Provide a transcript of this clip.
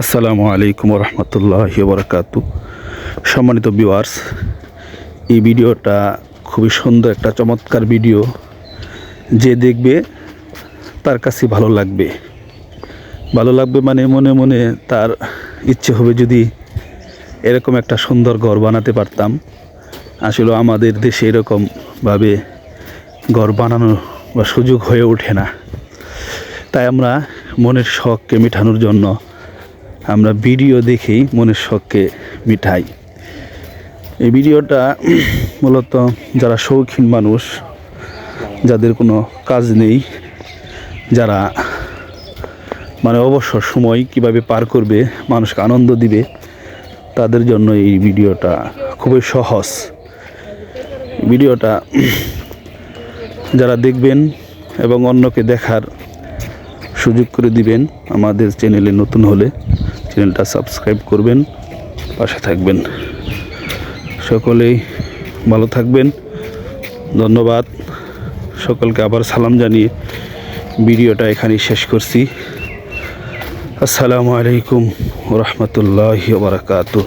আসসালামু আলাইকুম রহমতুল্লাহ বরকাতু সম্মানিত ভিউয়ার্স, এই ভিডিওটা খুবই সুন্দর একটা চমৎকার ভিডিও। যে দেখবে তার কাছে ভালো লাগবে। ভালো লাগবে মানে মনে মনে তার ইচ্ছে হবে যদি এরকম একটা সুন্দর ঘর বানাতে পারতাম। আসলে আমাদের দেশে এরকমভাবে ঘর বানানো বা সুযোগ হয়ে ওঠে না। তাই আমরা মনের শখকে মেটানোর জন্য আমরা ভিডিও দেখেই মনের শখকে মিঠাই এই ভিডিওটা মূলত যারা শৌখিন মানুষ, যাদের কোনো কাজ নেই, যারা মানে অবসর সময় কীভাবে পার করবে, মানুষকে আনন্দ দিবে, তাদের জন্য এই ভিডিওটা খুবই সহজ। ভিডিওটা যারা দেখবেন এবং অন্যকে দেখার সুযোগ করে দিবেন আমাদের চ্যানেলে নতুন হলে চ্যানেলটা সাবস্ক্রাইব করবেন, পাশে থাকবেন। সকলেই ভালো থাকবেন। ধন্যবাদ। সকলকে আবার সালাম জানিয়ে ভিডিওটা এখানেই শেষ করছি। আসসালামু আলাইকুম রহমতুল্লাহ বারাকাতু